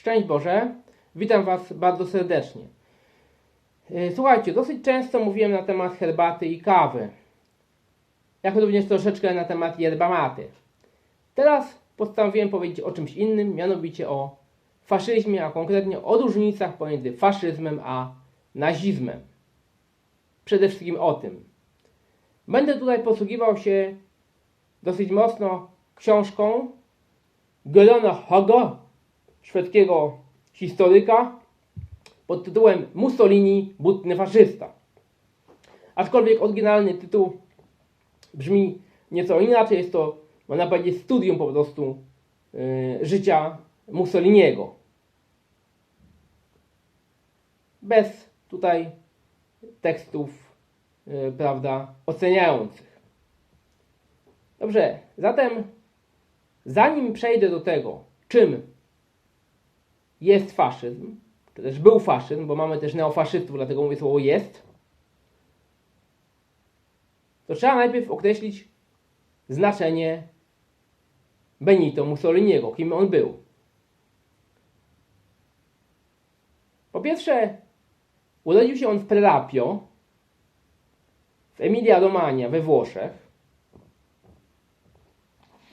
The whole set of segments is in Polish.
Szczęść Boże, witam Was bardzo serdecznie. E, Słuchajcie, dosyć często mówiłem na temat herbaty i kawy, jak również troszeczkę na temat yerba mate. Teraz postanowiłem powiedzieć o czymś innym, mianowicie o faszyzmie, a konkretnie o różnicach pomiędzy faszyzmem a nazizmem. Przede wszystkim o tym. Będę tutaj posługiwał się dosyć mocno książką Gelona Haga, szwedzkiego historyka, pod tytułem Mussolini, butny faszysta. Aczkolwiek oryginalny tytuł brzmi nieco inaczej, jest to, można powiedzieć, studium po prostu yy, życia Mussoliniego. Bez tutaj tekstów, yy, prawda, oceniających. Dobrze, zatem zanim przejdę do tego, czym jest faszyzm, czy też był faszyzm, bo mamy też neofaszystów, dlatego mówię słowo jest, to trzeba najpierw określić znaczenie Benito Mussoliniego, kim on był. Po pierwsze, urodził się on w Prelapio, w Emilia Romagna we Włoszech.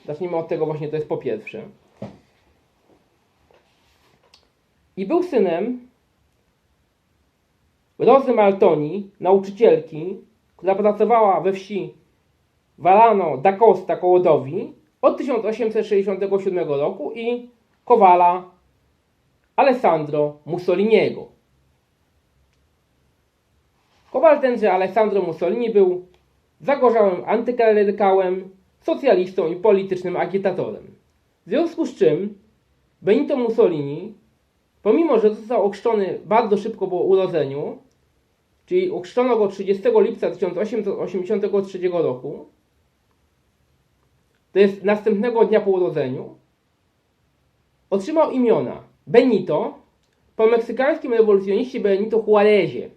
Zacznijmy od tego właśnie, to jest po pierwsze. I był synem Rozy Maltoni, nauczycielki, która pracowała we wsi Valano da Costa koło Dowi od 1867 roku i kowala Alessandro Mussoliniego. Kowal tenże Alessandro Mussolini był zagorzałym antyklerykałem, socjalistą i politycznym agitatorem. W związku z czym Benito Mussolini Pomimo, że został ochrzczony bardzo szybko po urodzeniu, czyli ochrzczono go 30 lipca 1883 roku, to jest następnego dnia po urodzeniu, otrzymał imiona Benito po meksykańskim rewolucjoniście Benito Juarezie.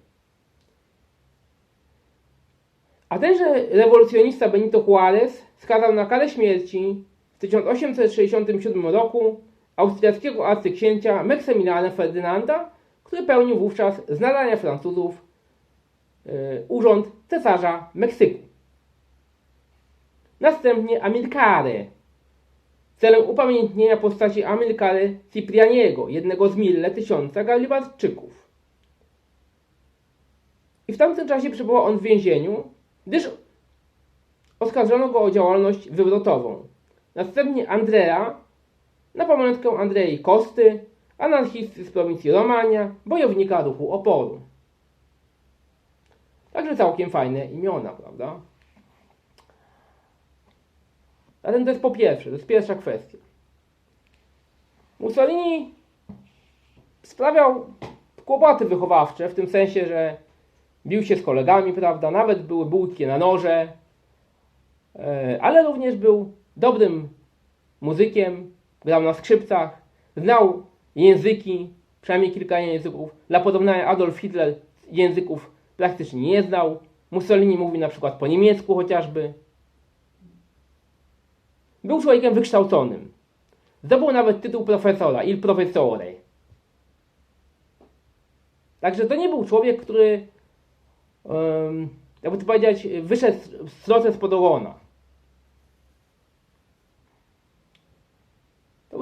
A tenże rewolucjonista Benito Juarez skazał na karę śmierci w 1867 roku austriackiego arcyksięcia Maksymiliana Ferdynanda, który pełnił wówczas z nadania Francuzów yy, urząd cesarza Meksyku. Następnie Amilcare, celem upamiętnienia postaci Amilcare Ciprianiego, jednego z mille tysiąca Galibarczyków. I w tamtym czasie przebywał on w więzieniu, gdyż oskarżono go o działalność wywrotową. Następnie Andrea na pamiątkę Andrei Kosty, anarchisty z prowincji Romania, bojownika ruchu oporu. Także całkiem fajne imiona, prawda? Zatem to jest po pierwsze, to jest pierwsza kwestia. Mussolini sprawiał kłopoty wychowawcze, w tym sensie, że bił się z kolegami, prawda? Nawet były bułki na noże, e, ale również był dobrym muzykiem, grał na skrzypcach, znał języki, przynajmniej kilka języków. Dla porównania Adolf Hitler języków praktycznie nie znał. Mussolini mówi na przykład po niemiecku chociażby. Był człowiekiem wykształconym. Zdobył nawet tytuł profesora, il professore. Także to nie był człowiek, który, um, jakby to powiedzieć, wyszedł z srodze spod ogona.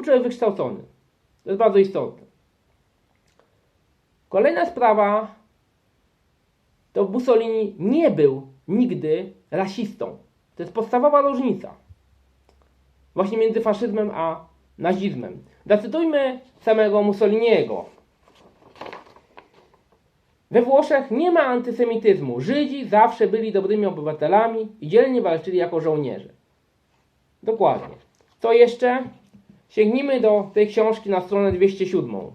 Człowiek wykształcony. To jest bardzo istotne. Kolejna sprawa to Mussolini nie był nigdy rasistą. To jest podstawowa różnica. Właśnie między faszyzmem a nazizmem. Zacytujmy samego Mussoliniego. We Włoszech nie ma antysemityzmu. Żydzi zawsze byli dobrymi obywatelami i dzielnie walczyli jako żołnierze. Dokładnie. Co jeszcze? Sięgnijmy do tej książki na stronę 207.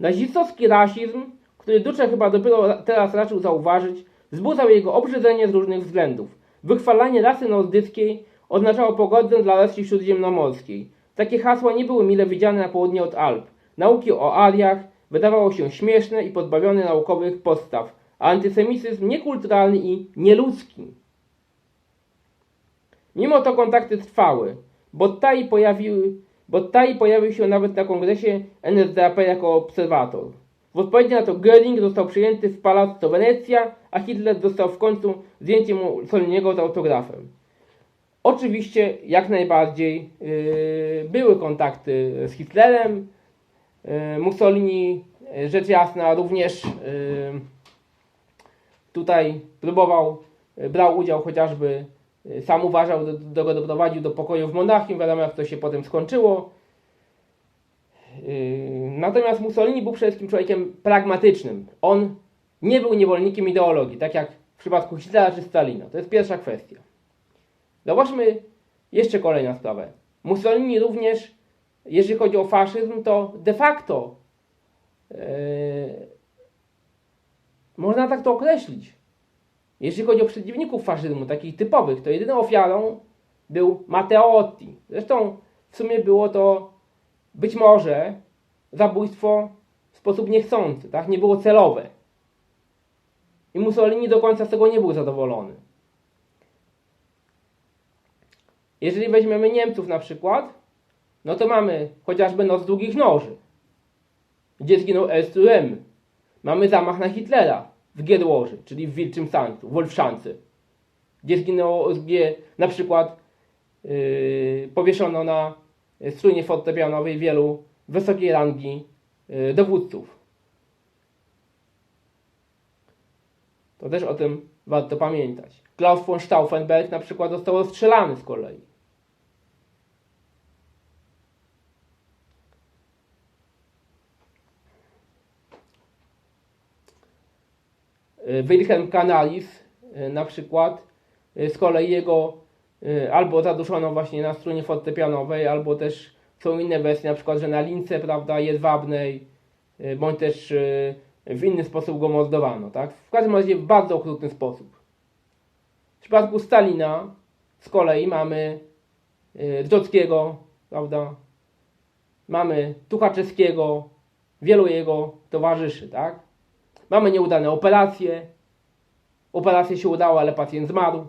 Nazistowski rasizm, który Ducze chyba dopiero teraz raczył zauważyć, wzbudzał jego obrzydzenie z różnych względów. Wychwalanie rasy nordyckiej oznaczało pogodę dla Rosji Śródziemnomorskiej. Takie hasła nie były mile widziane na południe od Alp. nauki o Ariach wydawało się śmieszne i pozbawione naukowych podstaw, a antysemityzm niekulturalny i nieludzki. Mimo to kontakty trwały. Bottai, pojawiły, Bottai pojawił się nawet na kongresie NSDAP jako obserwator. W odpowiedzi na to Göring został przyjęty w Palazzo Wenecja, a Hitler dostał w końcu zdjęcie Mussoliniego z autografem. Oczywiście jak najbardziej yy, były kontakty z Hitlerem. Yy, Mussolini, yy, rzecz jasna, również tutaj próbował, brał udział chociażby, sam uważał, do, go doprowadził do pokoju w Monachium, wiadomo jak to się potem skończyło. Natomiast Mussolini był przede wszystkim człowiekiem pragmatycznym. On nie był niewolnikiem ideologii, tak jak w przypadku Hitlera czy Stalina. To jest pierwsza kwestia. Zobaczmy jeszcze kolejna sprawę. Mussolini również, jeżeli chodzi o faszyzm, to de facto yy, można tak to określić. Jeśli chodzi o przeciwników faszyzmu, takich typowych, to jedyną ofiarą był Matteotti. Zresztą w sumie było to być może zabójstwo w sposób niechcący, tak? Nie było celowe. I Mussolini do końca z tego nie był zadowolony. Jeżeli weźmiemy Niemców na przykład, no to mamy chociażby Noc Długich Noży, gdzie zginął Elström. Mamy zamach na Hitlera w Giedłoży, czyli w Wilczym Sancu, w Wolfszance, gdzie zginęło, gdzie na przykład yy, powieszono na strunie fortepianowej wielu wysokiej rangi yy, dowódców. To też o tym warto pamiętać. Klaus von Stauffenberg na przykład został rozstrzelany z kolei. Y, Wilhelm Canalis y, na przykład, y, z kolei jego albo zaduszono właśnie na strunie fortepianowej, albo też są inne wersje, na przykład, że na lince, prawda, jedwabnej, bądź też w inny sposób go mordowano, tak? W każdym razie w bardzo okrutny sposób. W przypadku Stalina z kolei mamy y, Dżockiego, prawda? Mamy Tuchaczewskiego, wielu jego towarzyszy, tak? Mamy nieudane operacje. Operacja się udała, ale pacjent zmarł.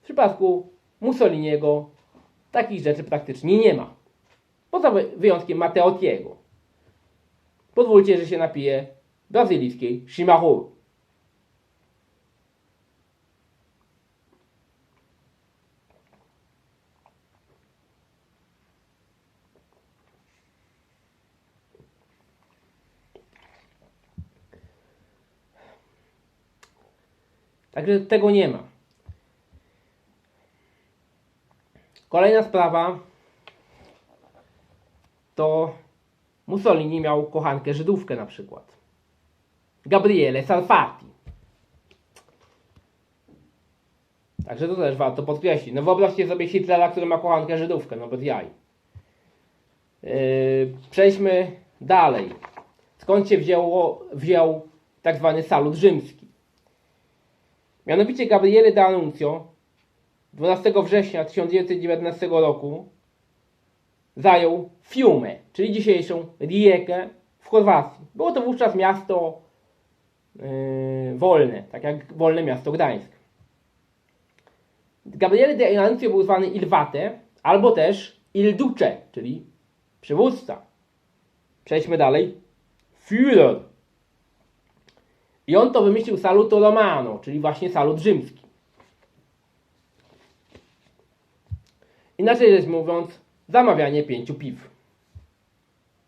W przypadku Mussoliniego takich rzeczy praktycznie nie ma. Poza wy- wyjątkiem Matteottiego. Pozwólcie, że się napiję brazylijskiej Shimaru. Także tego nie ma. Kolejna sprawa to Mussolini miał kochankę Żydówkę na przykład. Gabriele Salfati. Także to też warto podkreślić. No wyobraźcie sobie Hitlera, który ma kochankę Żydówkę, no bez jaj. Yy, przejdźmy dalej. Skąd się wzięło, wziął tak zwany salut rzymski? Mianowicie Gabriele D'Annunzio 12 września 1919 roku zajął Fiume, czyli dzisiejszą Rijekę w Chorwacji. Było to wówczas miasto wolne, tak jak wolne miasto Gdańsk. Gabriele D'Annunzio był zwany Il Vate, albo też Il Duce, czyli przywódca. Przejdźmy dalej. Führer. I on to wymyślił saluto romano, czyli właśnie salut rzymski. Inaczej rzecz mówiąc, zamawianie pięciu piw.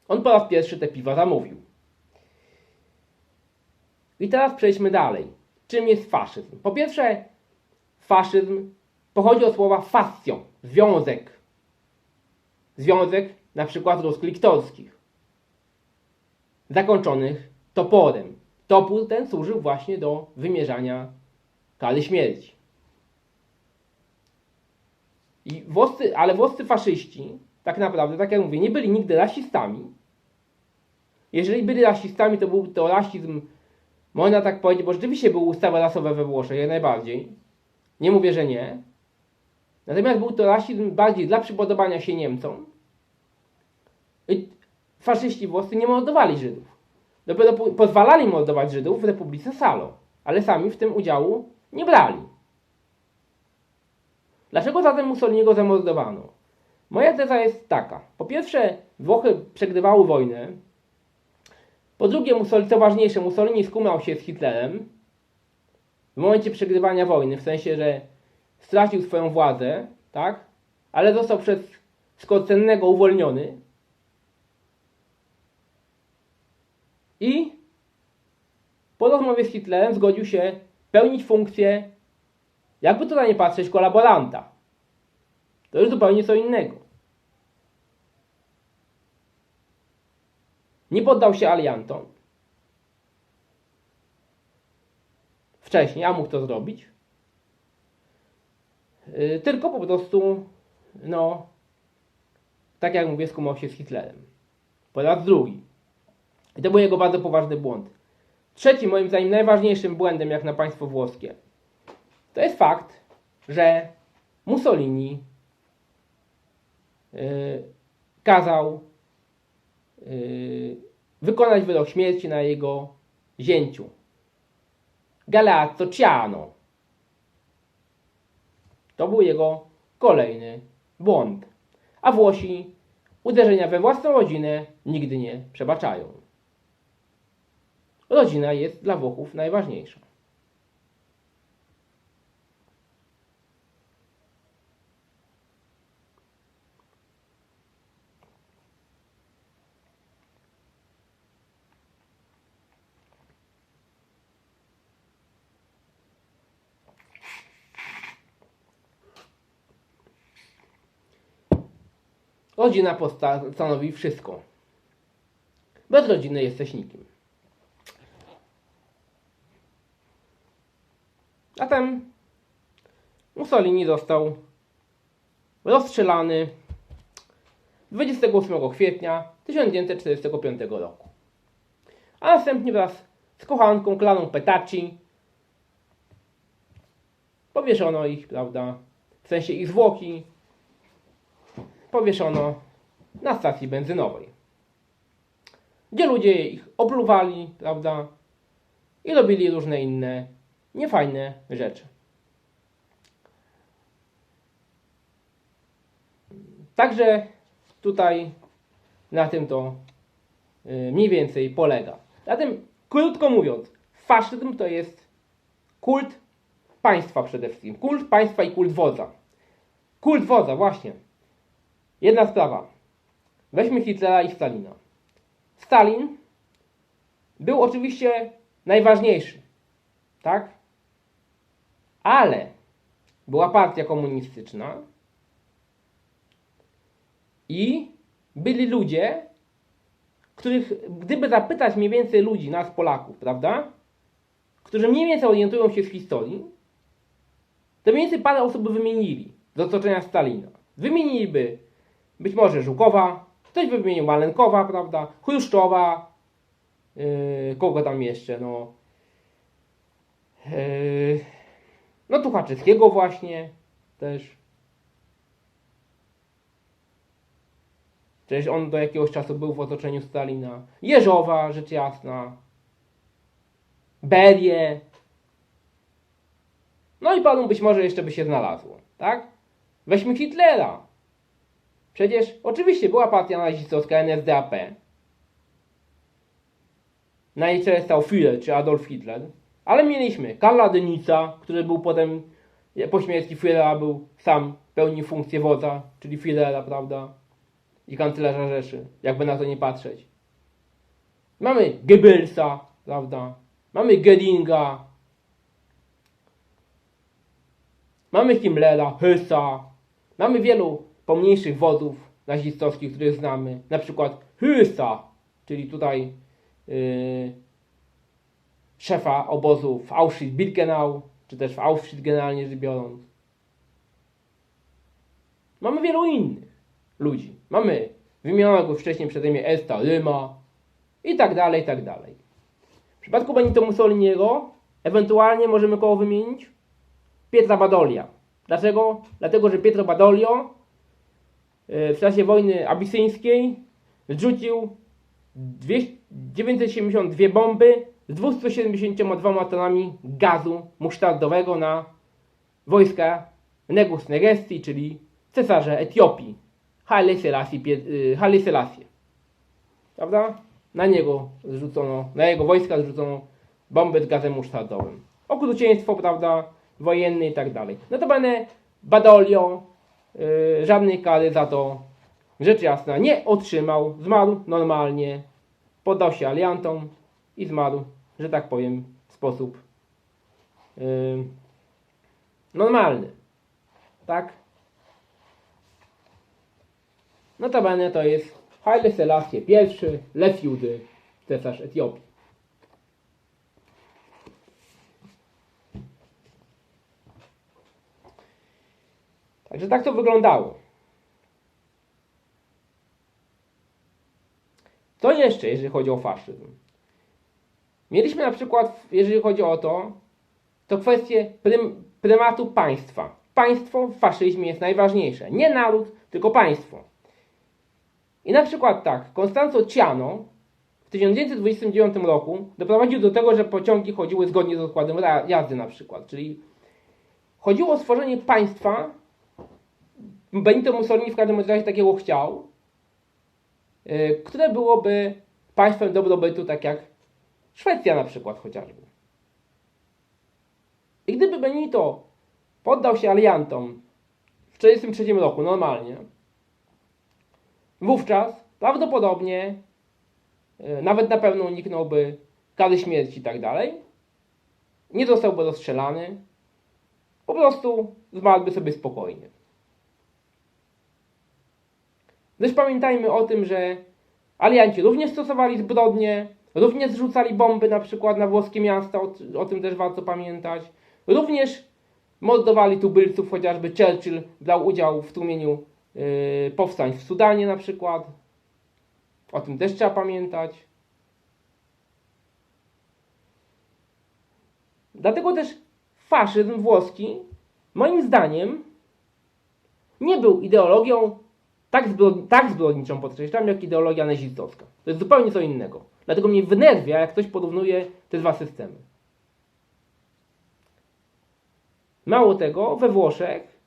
On po raz pierwszy te piwa zamówił. I teraz przejdźmy dalej. Czym jest faszyzm? Po pierwsze, faszyzm pochodzi od słowa fascio, związek. Związek na przykład ruskliktorskich, zakończonych toporem. Topór ten służył właśnie do wymierzania kary śmierci. I włoscy, ale włoscy faszyści, tak naprawdę, tak jak mówię, nie byli nigdy rasistami. Jeżeli byli rasistami, to był to rasizm, można tak powiedzieć, bo rzeczywiście były ustawy rasowe we Włoszech, jak najbardziej. Nie mówię, że nie. Natomiast był to rasizm bardziej dla przypodobania się Niemcom. I faszyści włoscy nie mordowali Żydów. Dopiero po- pozwalali mordować Żydów w Republice Salo, ale sami w tym udziału nie brali. Dlaczego zatem Mussoliniego zamordowano? Moja teza jest taka. Po pierwsze, Włochy przegrywały wojnę. Po drugie, Mussolini, co ważniejsze, Mussolini skumał się z Hitlerem w momencie przegrywania wojny, w sensie, że stracił swoją władzę, tak? Ale został przez Skorcennego uwolniony. I po rozmowie z Hitlerem zgodził się pełnić funkcję, jakby tutaj nie patrzeć, kolaboranta. To już zupełnie co innego. Nie poddał się aliantom. Wcześniej, a mógł to zrobić. Yy, Tylko po prostu, no, tak jak mówię, skumał się z Hitlerem. Po raz drugi. I to był jego bardzo poważny błąd. Trzeci, moim zdaniem, najważniejszym błędem, jak na państwo włoskie, to jest fakt, że Mussolini yy, kazał wykonać wyrok śmierci na jego zięciu. Galazzo Ciano. To był jego kolejny błąd. A Włosi uderzenia we własną rodzinę nigdy nie przebaczają. Rodzina jest dla Włochów najważniejsza. Rodzina posta- stanowi wszystko. Bez rodziny jesteś nikim. Zatem Mussolini został rozstrzelany 28 kwietnia 1945 roku. A następnie wraz z kochanką Klarą Petacci powieszono ich, prawda, w sensie ich zwłoki powieszono na stacji benzynowej, gdzie ludzie ich opluwali, prawda, i robili różne inne niefajne rzeczy. Także tutaj na tym to y, mniej więcej polega. Zatem, krótko mówiąc, faszyzm to jest kult państwa przede wszystkim. Kult państwa i kult wodza. Kult wodza, właśnie. Jedna sprawa. Weźmy Hitlera i Stalina. Stalin był oczywiście najważniejszy, tak? Ale była partia komunistyczna i byli ludzie, których, gdyby zapytać mniej więcej ludzi, nas Polaków, prawda? Którzy mniej więcej orientują się w historii, to mniej więcej parę osób wymienili z otoczenia Stalina. Wymieniliby być może Żukowa, ktoś by wymienił Malenkowa, prawda? Chruszczowa, yy, kogo tam jeszcze, no. Yy, no Tuchaczewskiego właśnie też. Przecież on do jakiegoś czasu był w otoczeniu Stalina. Jeżowa, rzecz jasna. Berię. No i panu być może jeszcze by się znalazło, tak? Weźmy Hitlera. Przecież oczywiście była partia nazistowska NSDAP. Na jej czele stał Führer czy Adolf Hitler. Ale mieliśmy Karla Dynica, który był potem po śmierci Führera był sam pełnił funkcję wodza, czyli Führera, prawda? I kanclerza Rzeszy, jakby na to nie patrzeć. Mamy Goebbelsa, prawda? Mamy Geringa. Mamy Himmlera, Hössa. Mamy wielu pomniejszych wodzów nazistowskich, których znamy. Na przykład Hössa, czyli tutaj yy, szefa obozu w Auschwitz-Birkenau, czy też w Auschwitz generalnie rzecz biorąc. Mamy wielu innych ludzi. Mamy wymienionego wcześniej przeze mnie Esta Ryma i tak dalej, i tak dalej. W przypadku Benito Mussoliniego ewentualnie możemy koło wymienić Pietra Badolia. Dlaczego? Dlatego, że Pietro Badoglio e, w czasie wojny abisyńskiej zrzucił 200 972 bomby z 272 tonami gazu musztardowego na wojska Negus Negesti, czyli cesarza Etiopii, Haile Selassie, y, Haile Selassie. Prawda? Na niego zrzucono, na jego wojska zrzucono bomby z gazem musztardowym. Okrucieństwo, prawda, wojenne i tak dalej. Notabene Badoglio żadnej kary za to, rzecz jasna, nie otrzymał. Zmarł normalnie, poddał się aliantom i zmarł, że tak powiem, w sposób yy, normalny. Tak? Notabene to jest Haile Selassie I, Lefiudy, cesarz Etiopii. Także tak to wyglądało. Co jeszcze, jeżeli chodzi o faszyzm? Mieliśmy na przykład, jeżeli chodzi o to, to kwestię prym, prymatu państwa. Państwo w faszyzmie jest najważniejsze. Nie naród, tylko państwo. I na przykład tak, Constanzo Ciano w 1929 roku doprowadził do tego, że pociągi chodziły zgodnie z rozkładem ra- jazdy na przykład. Czyli chodziło o stworzenie państwa, Benito Mussolini w każdym razie takiego chciał, y, które byłoby państwem dobrobytu, tak jak Szwecja na przykład chociażby. I gdyby Benito poddał się aliantom w 1943 roku normalnie, wówczas prawdopodobnie y, nawet na pewno uniknąłby kary śmierci i tak dalej, nie zostałby rozstrzelany, po prostu zmarłby sobie spokojnie. Też pamiętajmy o tym, że alianci również stosowali zbrodnie, również zrzucali bomby na przykład na włoskie miasta, o, o tym też warto pamiętać. Również mordowali tubylców, chociażby Churchill brał udział w tłumieniu yy, powstań w Sudanie na przykład. O tym też trzeba pamiętać. Dlatego też faszyzm włoski, moim zdaniem, nie był ideologią tak, zbrodni, tak zbrodniczą, podkreślam, jak ideologia nazistowska. To jest zupełnie co innego. Dlatego mnie wnerwia, jak ktoś porównuje te dwa systemy. Mało tego, we Włoszech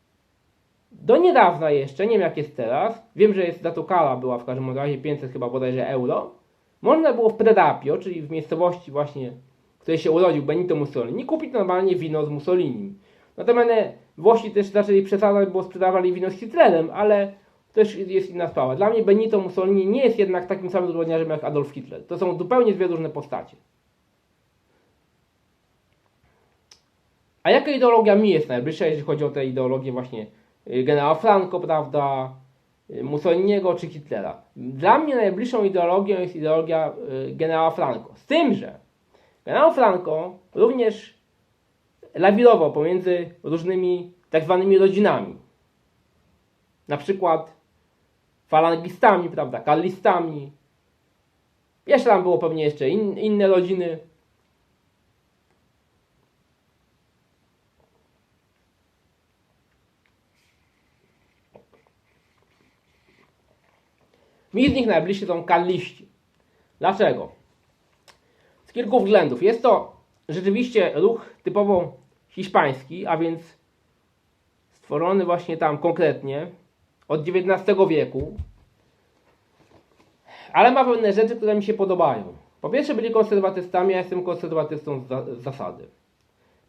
do niedawna jeszcze, nie wiem jak jest teraz, wiem, że jest za to kara była w każdym razie 500 chyba bodajże euro, można było w Predapio, czyli w miejscowości właśnie, w której się urodził Benito Mussolini, kupić normalnie wino z Mussolinim. Natomiast Włosi też zaczęli przesadzać, bo sprzedawali wino z Hitlerem, ale też jest inna sprawa. Dla mnie Benito Mussolini nie jest jednak takim samym zbrodniarzem jak Adolf Hitler. To są zupełnie dwie różne postacie. A jaka ideologia mi jest najbliższa, jeżeli chodzi o tę ideologię właśnie y, generała Franco, prawda, y, Mussoliniego czy Hitlera? Dla mnie najbliższą ideologią jest ideologia y, generała Franco. Z tym, że generał Franco również lawirował pomiędzy różnymi tak zwanymi rodzinami. Na przykład falangistami, prawda, kallistami. Jeszcze tam było pewnie jeszcze in, inne rodziny. Mi z nich najbliżsi są kalliści. Dlaczego? Z kilku względów. Jest to rzeczywiście ruch typowo hiszpański, a więc stworzony właśnie tam konkretnie od XIX wieku, ale ma pewne rzeczy, które mi się podobają. Po pierwsze byli konserwatystami, ja jestem konserwatystą z, za, z zasady.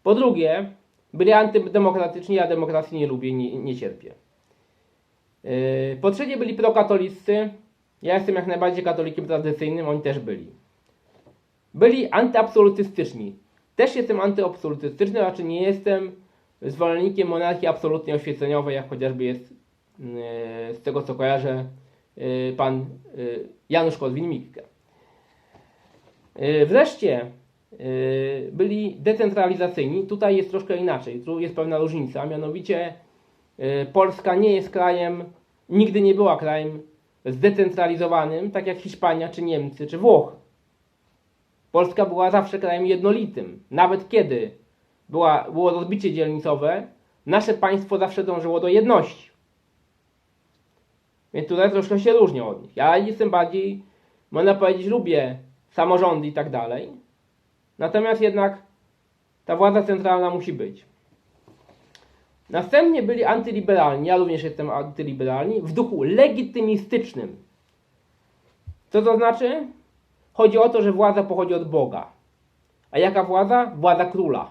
Po drugie, byli antydemokratyczni, ja demokracji nie lubię, nie, nie cierpię. Yy, po trzecie byli prokatoliccy, ja jestem jak najbardziej katolikiem tradycyjnym, oni też byli. Byli antyabsolutystyczni. Też jestem antyabsolutystyczny, raczej nie jestem zwolennikiem monarchii absolutnie oświeceniowej, jak chociażby jest z tego co kojarzę yy, pan yy, Janusz Korwin-Mikke. Wreszcie byli decentralizacyjni. Tutaj jest troszkę inaczej. Tu jest pewna różnica. Mianowicie yy, Polska nie jest krajem, nigdy nie była krajem zdecentralizowanym, tak jak Hiszpania, czy Niemcy, czy Włochy. Polska była zawsze krajem jednolitym. Nawet kiedy była, było rozbicie dzielnicowe, nasze państwo zawsze dążyło do jedności. Więc tutaj troszkę się różnią od nich. Ja jestem bardziej, można powiedzieć, lubię samorządy i tak dalej. Natomiast jednak ta władza centralna musi być. Następnie byli antyliberalni, ja również jestem antyliberalni, w duchu legitymistycznym. Co to znaczy? Chodzi o to, że władza pochodzi od Boga. A jaka władza? Władza króla.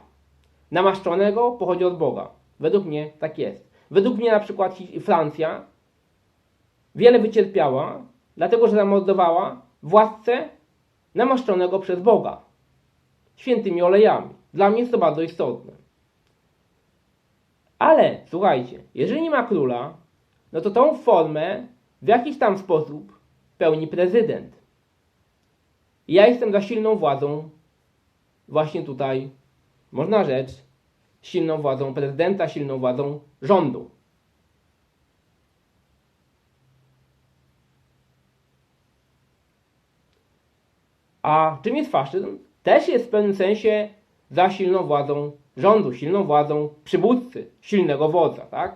Namaszczonego pochodzi od Boga. Według mnie tak jest. Według mnie na przykład Francja wiele wycierpiała, dlatego że zamordowała władcę namaszczonego przez Boga. Świętymi olejami. Dla mnie jest to bardzo istotne. Ale słuchajcie, jeżeli nie ma króla, no to tą formę w jakiś tam sposób pełni prezydent. I ja jestem za silną władzą, właśnie tutaj, można rzecz, silną władzą prezydenta, silną władzą rządu. A czym jest faszyzm? Też jest w pewnym sensie za silną władzą rządu, silną władzą przywódcy, silnego wodza, tak?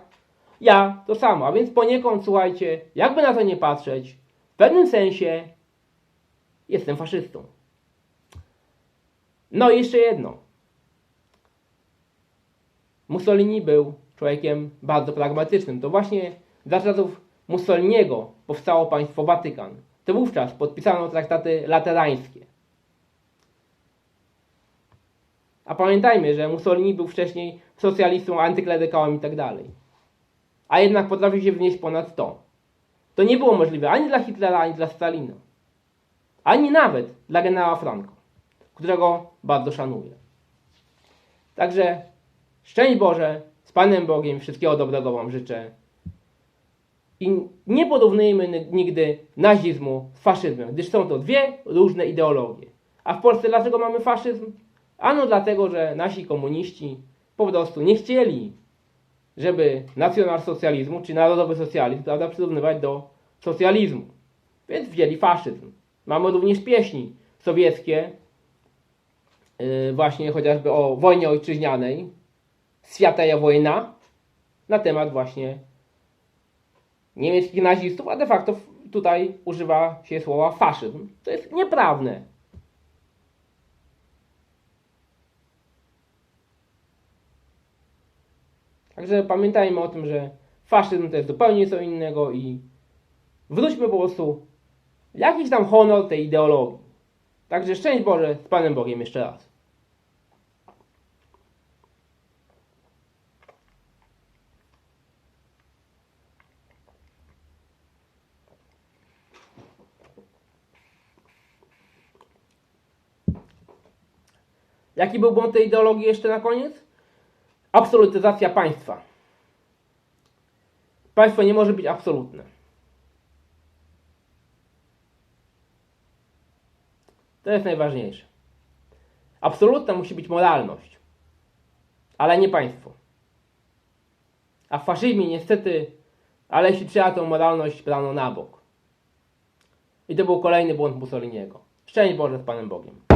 Ja to samo, a więc poniekąd, słuchajcie, jakby na to nie patrzeć, w pewnym sensie jestem faszystą. No i jeszcze jedno. Mussolini był człowiekiem bardzo pragmatycznym. To właśnie za czasów Mussoliniego powstało państwo Watykan. To wówczas podpisano traktaty laterańskie. A pamiętajmy, że Mussolini był wcześniej socjalistą, antyklerykałem i tak. A jednak potrafił się wnieść ponad to. To nie było możliwe ani dla Hitlera, ani dla Stalina. Ani nawet dla generała Franco, którego bardzo szanuję. Także szczęść Boże, z Panem Bogiem, wszystkiego dobrego Wam życzę. I nie porównujmy nigdy nazizmu z faszyzmem, gdyż są to dwie różne ideologie. A w Polsce dlaczego mamy faszyzm? Ano dlatego, że nasi komuniści po prostu nie chcieli, żeby nacjonalsocjalizmu czy narodowy socjalizm prawda, przyrównywać do socjalizmu. Więc wzięli faszyzm. Mamy również pieśni sowieckie, yy, właśnie chociażby o wojnie ojczyźnianej, Świataja wojna, na temat właśnie niemieckich nazistów, a de facto tutaj używa się słowa faszyzm. To jest nieprawne. Także pamiętajmy o tym, że faszyzm to jest zupełnie co innego i wróćmy po prostu jakiś tam honor tej ideologii. Także szczęść Boże z Panem Bogiem jeszcze raz. Jaki był błąd tej ideologii jeszcze na koniec? Absolutyzacja państwa. Państwo nie może być absolutne. To jest najważniejsze. Absolutna musi być moralność, ale nie państwo. A w faszyzmie niestety, ale jeśli trzeba tą moralność brano na bok. I to był kolejny błąd Mussoliniego. Szczęść Boże z Panem Bogiem.